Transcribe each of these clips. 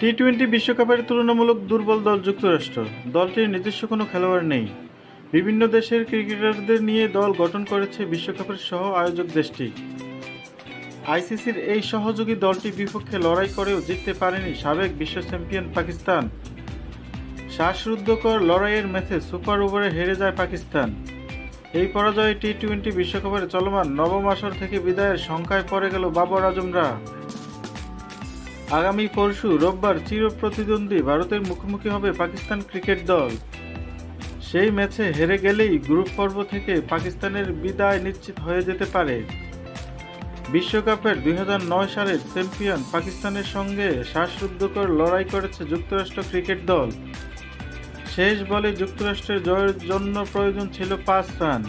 T twenty বিশ্বকাপের তুলনামূলক দুর্বল দল যুক্তরাষ্ট্র। দলটির নিজস্ব কোনো খেলোয়াড় নেই। বিভিন্ন দেশের ক্রিকেটারদের নিয়ে দল গঠন করেছে বিশ্বকাপের সহ আয়োজক দেশটি। আইসিসির এই সহযোগী দলটির বিপক্ষে লড়াই করেও জিততে পারেনি সাবেক বিশ্ব চ্যাম্পিয়ন পাকিস্তান। শ্বাসরুদ্ধকর লড়াইয়ের ম্যাচে সুপার ওভারে হেরে যায় পাকিস্তান। এই পরাজয়ে টি টোয়েন্টি বিশ্বকাপের চলমান নবম আসর থেকে বিদায়ের সংখ্যায় পড়ে গেল বাবর আজমরা। আগামী পরশু রোববার চির প্রতিদ্বন্দ্বী ভারতের মুখোমুখি হবে পাকিস্তান ক্রিকেট দল। সেই ম্যাচে হেরে গেলেই গ্রুপ পর্ব থেকে পাকিস্তানের বিদায় নিশ্চিত হয়ে যেতে পারে। বিশ্বকাপের দু হাজার নয় সালের চ্যাম্পিয়ন পাকিস্তানের সঙ্গে শ্বাসরুদ্ধকর লড়াই করেছে যুক্তরাষ্ট্র ক্রিকেট দল। শেষ বলে যুক্তরাষ্ট্রের জয়ের জন্য প্রয়োজন ছিল পাঁচ রান।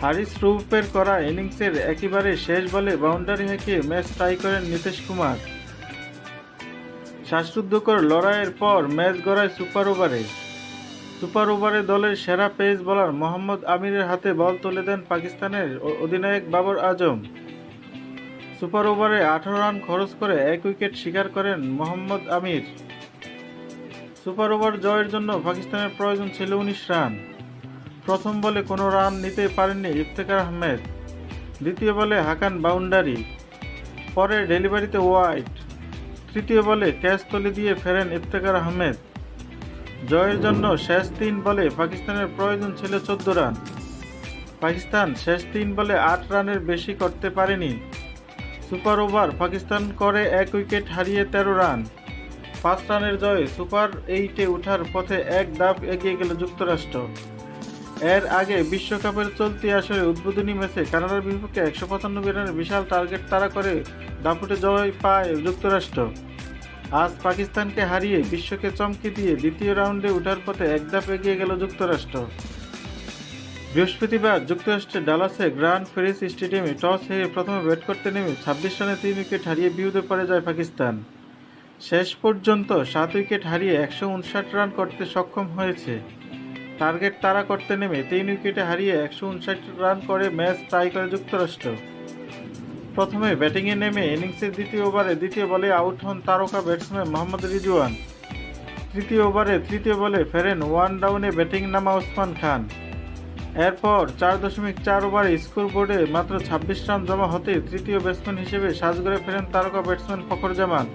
হারিস রুপের করা ইনিংসের একেবারে শেষ বলে বাউন্ডারি হেঁকে ম্যাচ টাই করেন নীতিশ কুমার। শ্বাসরুদ্ধকর লড়াইয়ের পর ম্যাচ গড়ায় সুপার ওভারে। সুপার ওভারে দলের সেরা পেস বোলার মোহাম্মদ আমিরের হাতে বল তুলে দেন পাকিস্তানের অধিনায়ক বাবর আজম। সুপার ওভারে আঠারো রান খরচ করে এক উইকেট শিকার করেন মোহাম্মদ আমির। সুপার ওভার জয়ের জন্য পাকিস্তানের প্রয়োজন ছিল উনিশ রান। প্রথম বলে কোনো রান নিতে পারেননি ইফতেখার আহমেদ। দ্বিতীয় বলে হাকান বাউন্ডারি। পরে ডেলিভারিতে ওয়াইড। তৃতীয় বলে ক্যাচ তুলে দিয়ে ফেরেন ইফতেকার আহমেদ। জয়ের জন্য শেষ তিন বলে পাকিস্তানের প্রয়োজন ছিল চোদ্দ রান। পাকিস্তান শেষ তিন বলে আট রানের বেশি করতে পারেনি। সুপার ওভার পাকিস্তান করে এক উইকেট হারিয়ে তেরো রান। পাঁচ রানের জয়ে সুপার এইটে ওঠার পথে এক ধাপ এগিয়ে গেল যুক্তরাষ্ট্র। এর আগে বিশ্বকাপের চলতি আসরে উদ্বোধনী ম্যাচে কানাডার বিপক্ষে একশো পঁচানব্বই রানের বিশাল টার্গেট তাড়া করে দাপুটে জয় পায় যুক্তরাষ্ট্র। আজ পাকিস্তানকে হারিয়ে বিশ্বকে চমকে দিয়ে দ্বিতীয় রাউন্ডে ওঠার পথে এক ধাপ এগিয়ে গেল যুক্তরাষ্ট্র। বৃহস্পতিবার যুক্তরাষ্ট্রের ডালাসে গ্র্যান্ড ফেরিস স্টেডিয়ামে টস হেরে প্রথমে ব্যাট করতে নেমে ছাব্বিশ রানে তিন উইকেট হারিয়ে বিহুদে পড়ে যায় পাকিস্তান। শেষ পর্যন্ত সাত উইকেট হারিয়ে একশো উনষাট রান করতে সক্ষম হয়েছে। টার্গেট তাড়া করতে নেমে তিন উইকেটে হারিয়ে একশো উনষাট রান করে ম্যাচ টাই করে যুক্তরাষ্ট্র। প্রথমে ব্যাটিংয়ে নেমে ইনিংসের দ্বিতীয় ওভারে দ্বিতীয় বলে আউট হন তারকা ব্যাটসম্যান মোহাম্মদ রিজওয়ান। তৃতীয় ওভারে তৃতীয় বলে ফেরেন ওয়ান ডাউনে ব্যাটিং নামা ওসমান খান। এরপর চার দশমিক চার ওভারে স্কোর বোর্ডে মাত্র ছাব্বিশ রান জমা হতে তৃতীয় ব্যাটসম্যান হিসেবে সাজগড়ে ফেরেন তারকা ব্যাটসম্যান ফখর জামান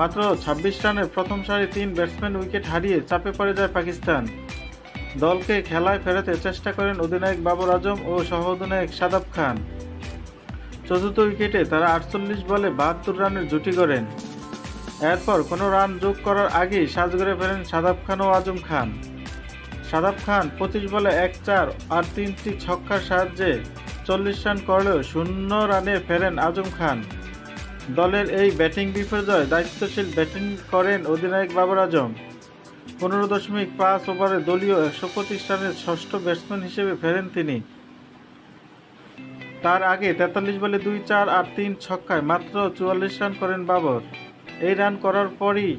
মাত্র ছাব্বিশ রানের প্রথম সারি তিন ব্যাটসম্যান উইকেট হারিয়ে চাপে পড়ে যায় পাকিস্তান। দলকে খেলায় ফেরাতে চেষ্টা করেন অধিনায়ক বাবর আজম ও সহ অধিনায়ক সাদাব খান। চতুর্থ উইকেটে তারা আটচল্লিশ বলে বাহাত্তর রানের জুটি করেন এরপর কোনো রান যোগ করার আগেই সাজগড়ে ফেরেন সাদাব খান ও আজম খান। সাদাব খান পঁচিশ বলে এক চার আর তিনটি ছক্কার সাহায্যে চল্লিশ রান করলেও শূন্য রানে ফেরেন আজম খান। দলের এই ব্যাটিং বিপর্যয় দায়িত্বশীল ব্যাটিং করেন অধিনায়ক বাবর আজম। পনেরো দশমিক পাঁচ ওভারে দলীয় একশো রানের ষষ্ঠ ব্যাটসম্যান হিসেবে ফেরেন তিনি। তার আগে তেতাল্লিশ বলে দুই চার আর তিন ছক্কায় মাত্র চুয়াল্লিশ রান করেন বাবর। এই রান করার পরই,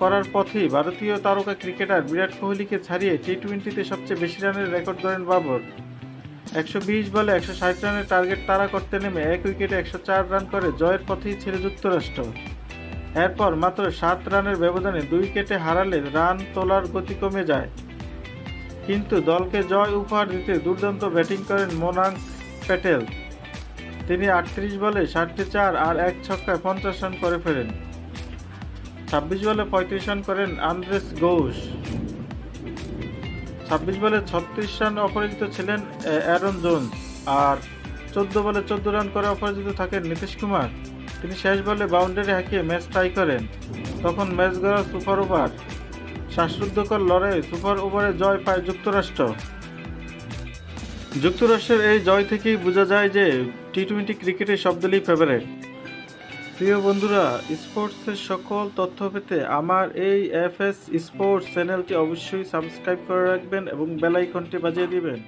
করার পথেই ভারতীয় তারকা ক্রিকেটার বিরাট কোহলিকে ছাড়িয়ে টি টোয়েন্টিতে সবচেয়ে বেশি রানের রেকর্ড করেন বাবর। একশো বিশ বলে একশো ষাট রানের টার্গেট তারা করতে নেমে এক উইকেটে একশো চার রান করে জয়ের পথেই ছেড়ে যুক্তরাষ্ট্র। এরপর মাত্র সাত রানের ব্যবধানে দুই উইকেটে হারালে রান তোলার গতি কমে যায়। কিন্তু দলকে জয় উপহার দিতে দুর্দান্ত ব্যাটিং করেন মোনাঙ্ক প্যাটেল। তিনি আটত্রিশ বলে ষাটটি চার আর এক ছক্কায় পঞ্চাশ রান করে ফেরেন। ছাব্বিশ বলে পঁয়ত্রিশ রান করেন আন্দ্রেস ঘোষ। ছাব্বিশ বলে ছত্রিশ রান অপরাজিত ছিলেন অ্যারন জোন্স। আর চোদ্দ বলে চোদ্দ রান করে অপরাজিত থাকেন নীতিশ কুমার, তিনি শেষ বলে বাউন্ডারি হাঁকিয়ে ম্যাচ টাই করেন। তখন ম্যাচ গড়া সুপার ওভার। শ্বাসরুদ্ধকর লড়াই সুপার ওভারে জয় পায় যুক্তরাষ্ট্র। যুক্তরাষ্ট্রের এই জয় থেকেই বোঝা যায় যে টি টোয়েন্টি ক্রিকেটের সব ফেভারেট প্রিয় বন্ধুরা, স্পোর্টসের সকল তথ্য পেতে আমার এই এফ এস স্পোর্টস চ্যানেলটি অবশ্যই সাবস্ক্রাইব করে রাখবেন এবং বেল আইকনটি বাজিয়ে দিবেন।